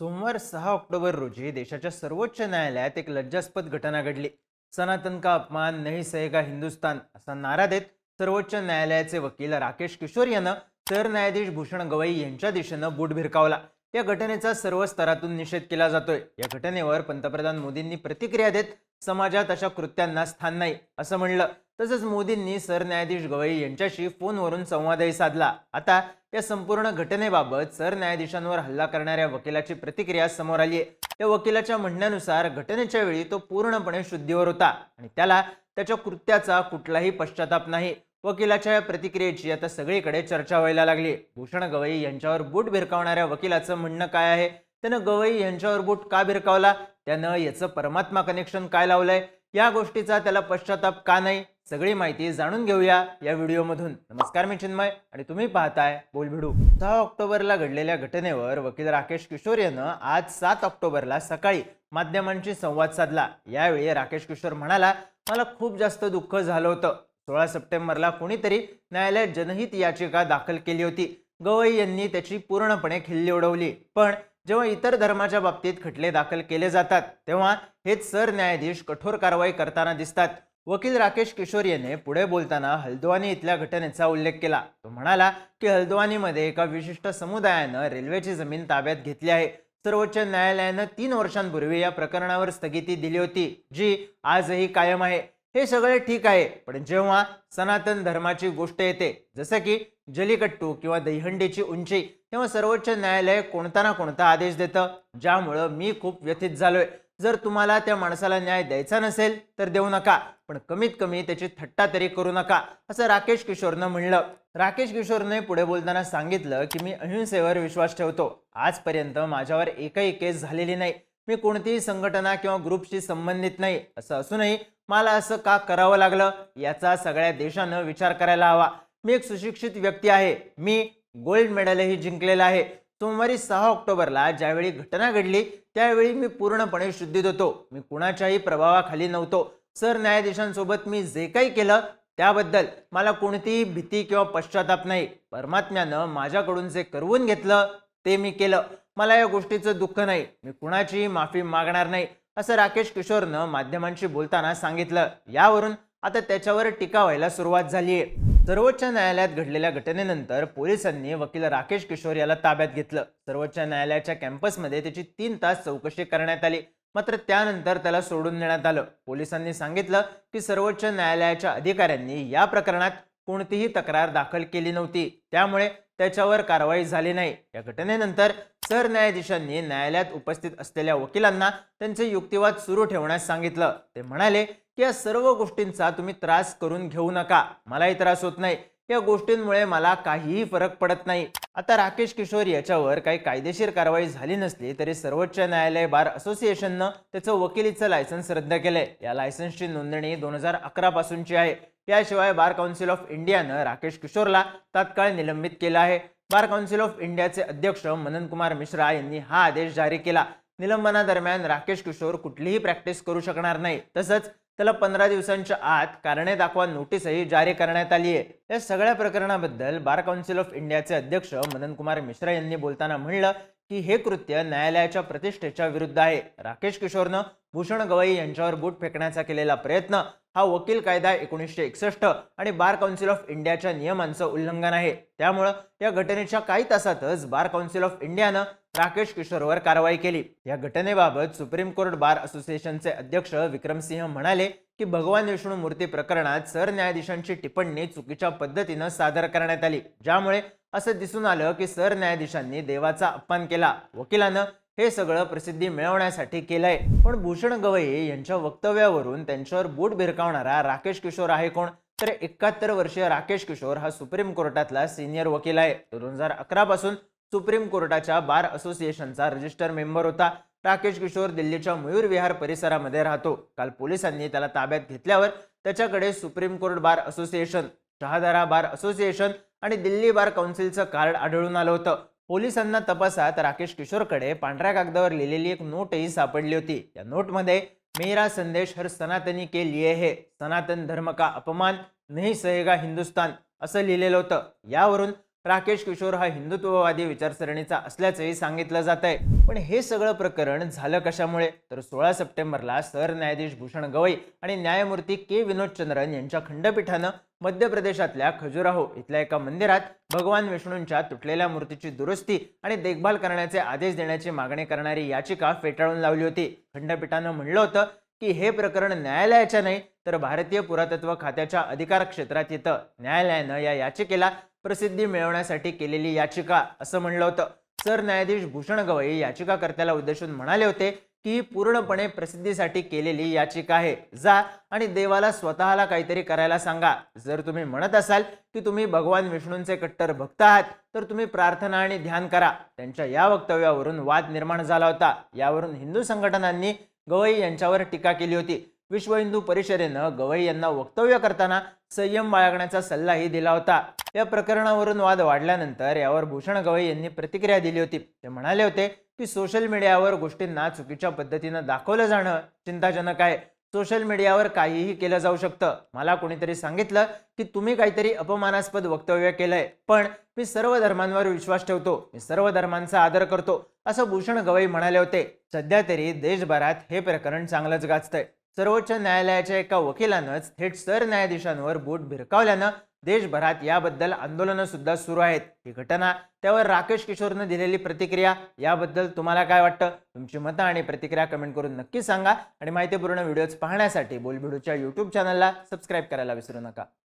सोमवार सहा ऑक्टोबर रोजी देशाच्या सर्वोच्च न्यायालयात एक लज्जास्पद घटना घडली. सनातन का अपमान नहीं सहेगा हिंदुस्तान असा नारा देत सर्वोच्च न्यायालयाचे वकील राकेश किशोर यानं सरन्यायाधीश भूषण गवई यांच्या दिशेनं बूट भिरकावला. या घटनेचा सर्व स्तरातून निषेध केला जातोय. या घटनेवर पंतप्रधान मोदींनी प्रतिक्रिया देत समाजात अशा कृत्यांना स्थान नाही असं म्हणलं. तसंच मोदींनी सरन्यायाधीश गवई यांच्याशी फोनवरून संवादही साधला. आता या संपूर्ण घटनेबाबत सरन्यायाधीशांवर हल्ला करणाऱ्या वकिलाची प्रतिक्रिया समोर आली आहे या वकिलाच्या म्हणण्यानुसार घटनेच्या वेळी तो पूर्णपणे शुद्धीवर होता आणि त्याला त्याच्या कृत्याचा कुठलाही पश्चाताप नाही. वकिलाच्या या प्रतिक्रियेची आता सगळीकडे चर्चा व्हायला लागली भूषण गवई यांच्यावर बूट भिरकावणाऱ्या वकिलाचं म्हणणं काय आहे? त्यानं गवई यांच्यावर बूट का भिरकावला? त्यानं याचं परमात्मा कनेक्शन काय लावलंय? या गोष्टीचा त्याला पश्चाताप का नाही? सगळी माहिती जाणून घेऊया या व्हिडिओमधून. नमस्कार मी चिन्मय आणि तुम्ही पाहताय बोलभिडू. दहा ऑक्टोबरला घडलेल्या घटनेवर वकील राकेश किशोर यानं आज सात ऑक्टोबरला सकाळी माध्यमांशी संवाद साधला. यावेळी राकेश किशोर म्हणाला मला खूप जास्त दुःख झालं होतं. सोळा सप्टेंबरला कोणीतरी न्यायालयात जनहित याचिका दाखल केली होती. गवई यांनी त्याची पूर्णपणे खिल्ली उडवली. पण जेव्हा इतर धर्माच्या बाबतीत खटले दाखल केले जातात तेव्हा हेच सरन्यायाधीश कठोर कारवाई करताना दिसतात. वकील राकेश किशोर याने पुढे बोलताना हल्द्वानी इथल्या घटनेचा उल्लेख केला. तो म्हणाला की हल्द्वानीमध्ये एका विशिष्ट समुदायानं रेल्वेची जमीन ताब्यात घेतली आहे. सर्वोच्च न्यायालयानं तीन वर्षांपूर्वी या प्रकरणावर स्थगिती दिली होती जी आजही कायम आहे. हे सगळे ठीक आहे पण जेव्हा सनातन धर्माची गोष्ट येते जसं की जलीकट्टू किंवा दहीहंडीची उंची तेव्हा सर्वोच्च न्यायालय कोणता ना कोणता आदेश देतं ज्यामुळं मी खूप व्यथित झालोय. जर तुम्हाला त्या माणसाला न्याय द्यायचा नसेल तर देऊ नका. पण कमीत कमी त्याची थट्टा तरी करू नका असं राकेश किशोरनं म्हणलं. राकेश किशोरने पुढे बोलताना सांगितलं की मी अहिंसेवर विश्वास ठेवतो. आजपर्यंत माझ्यावर एकही केस झालेली नाही. मी कोणतीही संघटना किंवा ग्रुपशी संबंधित नाही असं असूनही मला असं का करावं लागलं? याचा सगळ्या देशानं विचार करायला हवा. मी एक सुशिक्षित व्यक्ती आहे. मी गोल्ड मेडलही जिंकलेलं आहे. सोमवारी सहा ऑक्टोबरला ज्यावेळी घटना घडली त्यावेळी मी पूर्णपणे शुद्धीत होतो. मी कुणाच्याही प्रभावाखाली नव्हतो. सरन्यायाधीशांसोबत मी जे काही केलं त्याबद्दल मला कोणतीही भीती किंवा पश्चाताप नाही. परमात्म्यानं माझ्याकडून जे करवून घेतलं ते मी केलं. मला या गोष्टीचं दुःख नाही. मी कुणाचीही माफी मागणार नाही असं राकेश किशोरनं माध्यमांशी बोलताना सांगितलं. यावरून आता त्याच्यावर टीका व्हायला सुरुवात झाली आहे सर्वोच्च न्यायालयात घडलेल्या घटनेनंतर पोलिसांनी वकील राकेश किशोर याला ताब्यात घेतलं. सर्वोच्च न्यायालयाच्या कॅम्पसमध्ये त्याची तीन तास चौकशी करण्यात आली. मात्र त्यानंतर त्याला सोडून देण्यात आलं. पोलिसांनी सांगितलं की सर्वोच्च न्यायालयाच्या अधिकाऱ्यांनी या प्रकरणात कोणतीही तक्रार दाखल केली नव्हती. त्यामुळे त्याच्यावर कारवाई झाली नाही. या घटनेनंतर सरन्यायाधीशांनी न्यायालयात उपस्थित असलेल्या वकिलांना त्यांचे युक्तिवाद सुरू ठेवण्यास सांगितलं. ते म्हणाले की या सर्व गोष्टींचा तुम्ही त्रास करून घेऊ नका. मलाही त्रास होत नाही. या गोष्टींमुळे मला काहीही फरक पडत नाही. आता राकेश किशोर याच्यावर काही कायदेशीर कारवाई झाली नसली तरी सर्वोच्च न्यायालय बार असोसिएशननं त्याचं वकिलीचं लायसन्स रद्द केलंय. या लायसन्सची नोंदणी दोन हजार अकरा पासूनची आहे. याशिवाय बार काउन्सिल ऑफ इंडियानं राकेश किशोरला तात्काळ निलंबित केलं आहे. बार काउन्सिल ऑफ इंडियाचे अध्यक्ष मनन कुमार मिश्रा यांनी हा आदेश जारी केला. निलंबनादरम्यान राकेश किशोर कुठलीही प्रॅक्टिस करू शकणार नाही. तसंच त्याला पंधरा दिवसांच्या आत कारणे दाखवा नोटीसही जारी करण्यात आली आहे. या सगळ्या प्रकरणाबद्दल बार काउन्सिल ऑफ इंडियाचे अध्यक्ष मदन कुमार मिश्रा यांनी बोलताना म्हणलं की हे कृत्य न्यायालयाच्या प्रतिष्ठेच्या विरुद्ध आहे. राकेश किशोरनं भूषण गवई यांच्यावर बूट फेकण्याचा केलेला प्रयत्न हा वकील कायदा एकोणीसशे एकसष्ट आणि बार काउन्सिल ऑफ इंडियाच्या नियमांचं उल्लंघन आहे. त्यामुळं या घटनेच्या काही तासातच बार काउन्सिल ऑफ इंडियानं राकेश किशोरवर कारवाई केली. या घटनेबाबत सुप्रीम कोर्ट बार असोसिएशनचे अध्यक्ष विक्रमसिंह म्हणाले की भगवान विष्णू मूर्ती प्रकरणात सरन्यायाधीशांची टिप्पणी चुकीच्या पद्धतीनं सादर करण्यात आली. ज्यामुळे असं दिसून आलं की सरन्यायाधीशांनी देवाचा अपमान केला. वकिलानं हे सगळं प्रसिद्धी मिळवण्यासाठी केलंय. पण भूषण गवई यांच्या वक्तव्यावरून त्यांच्यावर बूट भिरकावणारा राकेश किशोर आहे कोण? तर एकाहत्तर वर्षीय राकेश किशोर हा सुप्रीम कोर्टातला सिनियर वकील आहे. दोन हजार अकरा पासून सुप्रीम कोर्टाच्या बार असोसिएशनचा रजिस्टर मेंबर होता. राकेश किशोर दिल्लीच्या मयूर विहार परिसरामध्ये राहतो. काल पोलिसांनी त्याला ताब्यात घेतल्यावर त्याच्याकडे Supreme Court Bar Association Shahdara bar association आणि दिल्ली बार काउन्सिलचं कार्ड आढळून आलं होतं. पोलिसांना तपासात राकेश किशोरकडे पांढऱ्या कागदावर लिहिलेली एक नोटही सापडली होती. या नोटमध्ये मेरा संदेश हर सनातनी के लिए हे सनातन धर्म का अपमान नाही सहेगा हिंदुस्तान असं लिहिलेलं होतं. यावरून राकेश किशोर हा हिंदुत्ववादी विचारसरणीचा असल्याचंही सांगितलं जात आहे पण हे सगळं प्रकरण झालं कशामुळे? तर सोळा सप्टेंबरला सरन्यायाधीश भूषण गवई आणि न्यायमूर्ती के. विनोद चंद्रन यांच्या खंडपीठानं मध्य प्रदेशातल्या खजुराहो इथल्या एका मंदिरात भगवान विष्णूंच्या तुटलेल्या मूर्तीची दुरुस्ती आणि देखभाल करण्याचे आदेश देण्याची मागणी करणारी याचिका फेटाळून लावली होती. खंडपीठानं म्हणलं होतं की हे प्रकरण न्यायालयाच्या नाही तर भारतीय पुरातत्व खात्याच्या अधिकार क्षेत्रात येतं. न्यायालयानं या याचिकेला प्रसिद्धी मिळवण्यासाठी केलेली याचिका असं म्हणलं होतं. सरन्यायाधीश भूषण गवई याचिकाकर्त्याला उद्देशून म्हणाले होते की ही पूर्णपणे प्रसिद्धीसाठी केलेली याचिका आहे. जा आणि देवाला स्वतःला काहीतरी करायला सांगा. जर तुम्ही म्हणत असाल की तुम्ही भगवान विष्णूंचे कट्टर भक्त आहात तर तुम्ही प्रार्थना आणि ध्यान करा. त्यांच्या या वक्तव्यावरून वाद निर्माण झाला होता. यावरून हिंदू संघटनांनी गवई यांच्यावर टीका केली होती. विश्व हिंदू परिषदेनं गवई यांना वक्तव्य करताना संयम बाळगण्याचा सल्लाही दिला होता. या प्रकरणावरून वाद वाढल्यानंतर यावर भूषण गवई यांनी प्रतिक्रिया दिली होती. ते म्हणाले होते की सोशल मीडियावर गोष्टींना चुकीच्या पद्धतीनं दाखवलं जाणं चिंताजनक आहे. सोशल मीडियावर काहीही केलं जाऊ शकतं. मला कोणीतरी सांगितलं की तुम्ही काहीतरी अपमानास्पद वक्तव्य केलंय पण मी सर्व धर्मांवर विश्वास ठेवतो. मी सर्व धर्मांचा आदर करतो. असं भूषण गवई म्हणाले होते. सध्या तरी देशभरात हे प्रकरण चांगलंच गाजतंय. सर्वोच्च न्यायालयाच्या एका वकिलानंच थेट सरन्यायाधीशांवर बोट भिरकावल्यानं देशभरात याबद्दल आंदोलनं सुद्धा सुरू आहेत. ही घटना त्यावर राकेश किशोरनं दिलेली प्रतिक्रिया याबद्दल तुम्हाला काय वाटतं? तुमची मतं आणि प्रतिक्रिया कमेंट करून नक्की सांगा. आणि माहितीपूर्ण व्हिडिओज पाहण्यासाठी बोलबिडूच्या यूट्यूब चॅनलला सबस्क्राईब करायला विसरू नका.